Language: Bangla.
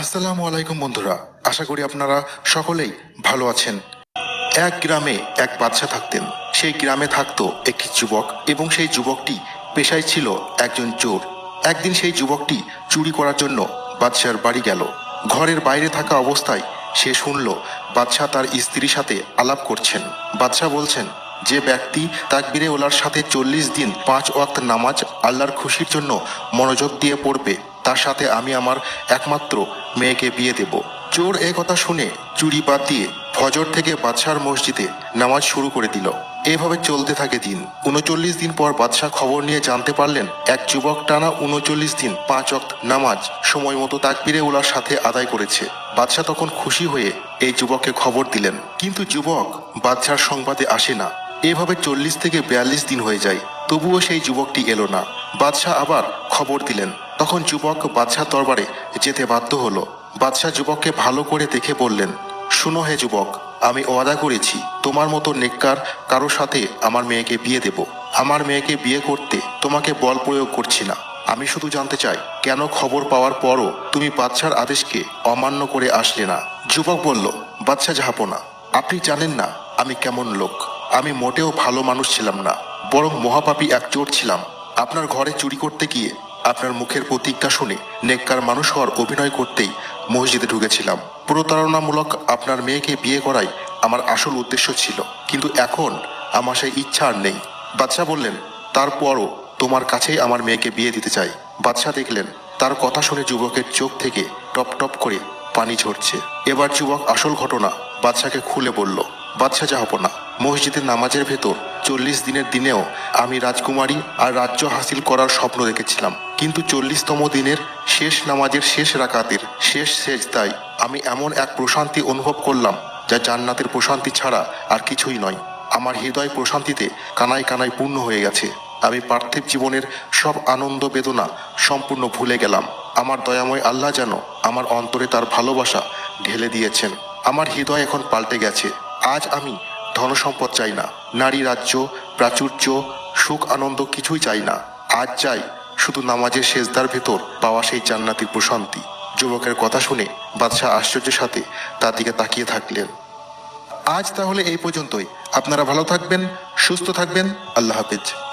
আসসালামু আলাইকুম বন্ধুরা। আশা করি আপনারা সকলেই ভালো আছেন। এক গ্রামে এক বাদশা থাকতেন। সেই গ্রামে থাকতো একটি যুবক এবং সেই যুবকটি পেশায় ছিল একজন চোর। একদিন সেই যুবকটি চুরি করার জন্য বাদশার বাড়ি গেল। ঘরের বাইরে থাকা অবস্থায় সে শুনল বাদশাহ তার স্ত্রীর সাথে আলাপ করছেন। বাদশাহ বলছেন, যে ব্যক্তি তাকবিরে ওলার সাথে চল্লিশ দিন পাঁচ ওয়াক্ত নামাজ আল্লাহর খুশির জন্য মনোযোগ দিয়ে পড়বে তার সাথে আমি আমার একমাত্র মেয়েকে বিয়ে দেব। চোর এ কথা শুনে চুরি বাদ দিয়ে ফজর থেকে বাদশার মসজিদে নামাজ শুরু করে দিল। এভাবে চলতে থাকে দিন। উনচল্লিশ দিন পর বাদশাহ খবর নিয়ে জানতে পারলেন, এক যুবক টানা উনচল্লিশ দিন পাঁচ অক্ত নামাজ সময় মতো তাকবিরে উলার সাথে আদায় করেছে। বাদশাহ তখন খুশি হয়ে এই যুবককে খবর দিলেন। কিন্তু যুবক বাদশার সংবাদে আসে না। এভাবে চল্লিশ থেকে বিয়াল্লিশ দিন হয়ে যায়। তবুও সেই যুবকটি এলো না। বাদশাহ আবার খবর দিলেন তখন যুবক বাদশাহ দরবারে যেতে বাধ্য হলো। বাদশাহ যুবককে ভালো করে দেখে বললেন, শুনো হে যুবক, আমি ওয়াদা করেছি, তোমার মতো নেককার কারও সাথে আমার মেয়েকে বিয়ে দেব। আমার মেয়েকে বিয়ে করতে তোমাকে বল প্রয়োগ করছি না। আমি শুধু জানতে চাই, কেন খবর পাওয়ার পরও তুমি বাদশার আদেশকে অমান্য করে আসলে না? যুবক বলল, বাদশাহ না আপনি জানেন না আমি কেমন লোক। আমি মোটেও ভালো মানুষ ছিলাম না, বরং মহাপাপী এক চোর ছিলাম। আপনার ঘরে চুরি করতে গিয়ে আপনার মুখের প্রতিজ্ঞা শুনে নেককার মানুষ হওয়ার অভিনয় করতেই মসজিদে ঢুকেছিলাম। প্রতারণামূলক আপনার মেয়েকে বিয়ে করাই আমার আসল উদ্দেশ্য ছিল। কিন্তু এখন আমার সেই ইচ্ছা আর নেই। বাদশাহ বললেন, তারপরও তোমার কাছেই আমার মেয়েকে বিয়ে দিতে চাই। বাদশাহ দেখলেন, তার কথা শুনে যুবকের চোখ থেকে টপ টপ করে পানি ঝরছে। এবার যুবক আসল ঘটনা বাদশাকে খুলে বলল, বাদশাহ না, মসজিদের নামাজের ভেতর চল্লিশ দিনের দিনেও আমি রাজকুমারী আর রাজ্য হাসিল করার স্বপ্ন দেখেছিলাম কিন্তু চল্লিশতম দিনের শেষ নামাজের শেষ রাকাতের শেষ শেষ তাই আমি এমন এক প্রশান্তি অনুভব করলাম, যা জান্নাতের প্রশান্তি ছাড়া আর কিছুই নয়। আমার হৃদয় প্রশান্তিতে কানায় কানায় পূর্ণ হয়ে গেছে। আমি পার্থিব জীবনের সব আনন্দ বেদনা সম্পূর্ণ ভুলে গেলাম। আমার দয়াময় আল্লাহ যেন আমার অন্তরে তার ভালোবাসা ঢেলে দিয়েছেন। আমার হৃদয় এখন পাল্টে গেছে। আজ আমি ধনসম্পদ চাই না। নারী রাজ্য, প্রাচুর্য, সুখ, আনন্দ কিছুই চাই না। আজ চাই শুধু নামাজের শেষদার ভেতর পাওয়া সেই জান্নাতির প্রশান্তি। যুবকের কথা শুনে বাদশাহ আশ্চর্যের সাথে তার দিকে তাকিয়ে থাকলেন। আজ তাহলে এই পর্যন্তই। আপনারা ভালো থাকবেন, সুস্থ থাকবেন। আল্লাহ হাফেজ।